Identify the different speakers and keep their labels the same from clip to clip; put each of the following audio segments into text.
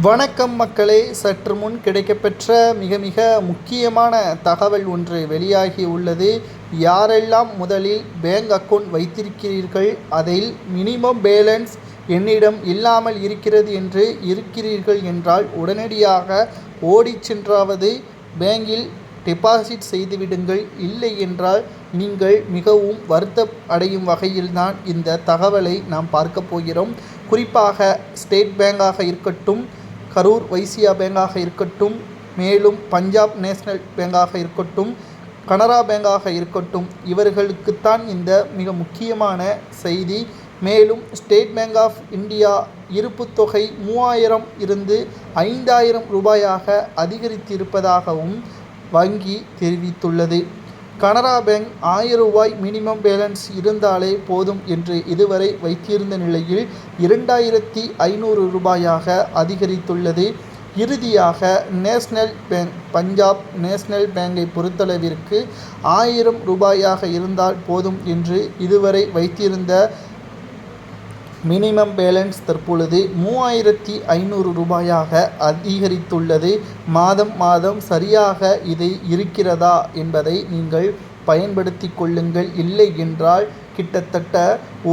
Speaker 1: வணக்கம் மக்களே. சற்று முன் கிடைக்கப்பெற்ற மிக மிக முக்கியமான தகவல் ஒன்று வெளியாகி உள்ளது. யாரெல்லாம் முதலில் பேங்க் அக்கவுண்ட் வைத்திருக்கிறீர்கள் அதில் மினிமம் பேலன்ஸ் என்னிடம் இல்லாமல் இருக்கிறது என்று இருக்கிறீர்கள் என்றால் உடனடியாக ஓடிச் சென்றாவது பேங்கில் டெபாசிட் செய்துவிடுங்கள் இல்லை என்றால் நீங்கள் மிகவும் வருத்தம் அடையும் வகையில்தான் இந்த தகவலை நாம் பார்க்க போகிறோம். குறிப்பாக ஸ்டேட் பேங்காக இருக்கட்டும் கரூர் வைசியா பேங்காக இருக்கட்டும் மேலும் பஞ்சாப் நேஷனல் பேங்காக இருக்கட்டும் கனரா பேங்காக இருக்கட்டும் இவர்களுக்குத்தான் இந்த மிக முக்கியமான செய்தி. மேலும் ஸ்டேட் பேங்க் ஆஃப் இந்தியா இருப்பு தொகை மூவாயிரம் இருந்து ஐந்தாயிரம் ரூபாயாக அதிகரித்திருப்பதாகவும் வங்கி தெரிவித்துள்ளது. கனரா பேங்க் ஆயிரம் ரூபாய் மினிமம் பேலன்ஸ் இருந்தாலே போதும் என்று இதுவரை வைத்திருந்த நிலையில் இரண்டாயிரத்தி ஐநூறு ரூபாயாக அதிகரித்துள்ளது. இறுதியாக நேஷ்னல் பேங்க் பஞ்சாப் நேஷனல் பேங்கை பொறுத்தளவிற்கு ஆயிரம் ரூபாயாக இருந்தால் போதும் என்று இதுவரை வைத்திருந்த மினிமம் பேலன்ஸ் தற்பொழுது மூவாயிரத்தி ஐநூறு ரூபாயாக அதிகரித்துள்ளது. மாதம் மாதம் சரியாக இது இருக்கிறதா என்பதை நீங்கள் பயன்படுத்தி கொள்ளுங்கள். இல்லை என்றால் கிட்டத்தட்ட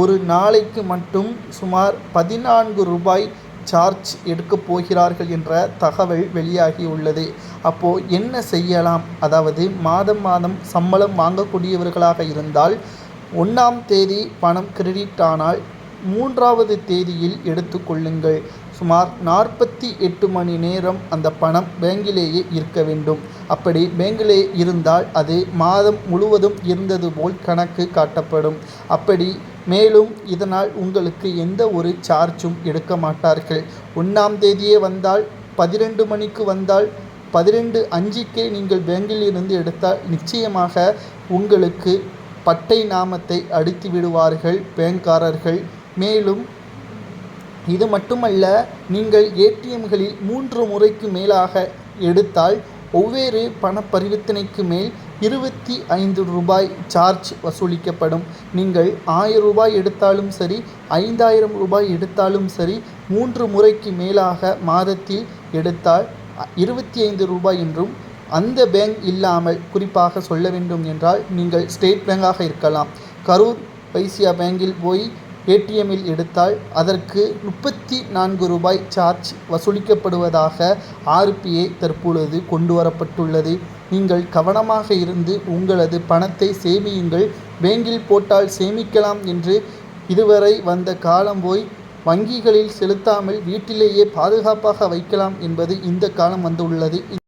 Speaker 1: ஒரு நாளைக்கு மட்டும் சுமார் பதினான்கு ரூபாய் சார்ஜ் எடுக்கப் போகிறார்கள் என்ற தகவல் வெளியாகி உள்ளது அப்போது என்ன செய்யலாம்? அதாவது மாதம் மாதம் சம்பளம் வாங்கக்கூடியவர்களாக இருந்தால் ஒன்றாம் தேதி பணம் கிரெடிட் ஆனால் மூன்றாவது தேதியில் எடுத்துக்கொள்ளுங்கள் சுமார் நாற்பத்தி எட்டு மணி நேரம் அந்த பணம் பேங்கிலேயே இருக்க வேண்டும். அப்படி பேங்கிலே இருந்தால் அது மாதம் முழுவதும் இருந்தது போல் கணக்கு காட்டப்படும். அப்படி மேலும் இதனால் உங்களுக்கு எந்த ஒரு சார்ஜும் எடுக்க மாட்டார்கள். ஒன்றாம் தேதியே வந்தால் பதிரெண்டு மணிக்கு வந்தால் பதிரெண்டு அஞ்சுக்கே நீங்கள் பேங்கில் இருந்து எடுத்தால் நிச்சயமாக உங்களுக்கு பட்டை நாமத்தை அடித்து விடுவார்கள் பேங்க்காரர்கள். மேலும் இது மட்டுமல்ல நீங்கள் ஏடிஎம்களில் மூன்று முறைக்கு மேலாக எடுத்தால் ஒவ்வொரு பண பரிவர்த்தனைக்கு மேல் இருபத்தி ஐந்து ரூபாய் சார்ஜ் வசூலிக்கப்படும். நீங்கள் ஆயிரம் ரூபாய் எடுத்தாலும் சரி ஐந்தாயிரம் ரூபாய் எடுத்தாலும் சரி மூன்று முறைக்கு மேலாக மாதத்தில் எடுத்தால் இருபத்தி ஐந்து ரூபாய் என்றும் அந்த பேங்க் இல்லாமல் குறிப்பாக சொல்ல வேண்டும் என்றால் நீங்கள் ஸ்டேட் பேங்காக இருக்கலாம். கரூர் வைசியா பேங்கில் போய் ஏடிஎம்மில் எடுத்தால் அதற்கு முப்பத்தி நான்கு ரூபாய் சார்ஜ் வசூலிக்கப்படுவதாக ஆர்பிஐ தற்பொழுது கொண்டு வரப்பட்டுள்ளது. நீங்கள் கவனமாக இருந்து உங்களது பணத்தை சேமியுங்கள். பேங்கில் போட்டால் சேமிக்கலாம் என்று இதுவரை வந்த காலம் போய் வங்கிகளில் செலுத்தாமல் வீட்டிலேயே பாதுகாப்பாக வைக்கலாம் என்பது இந்த காலம் வந்துள்ளது.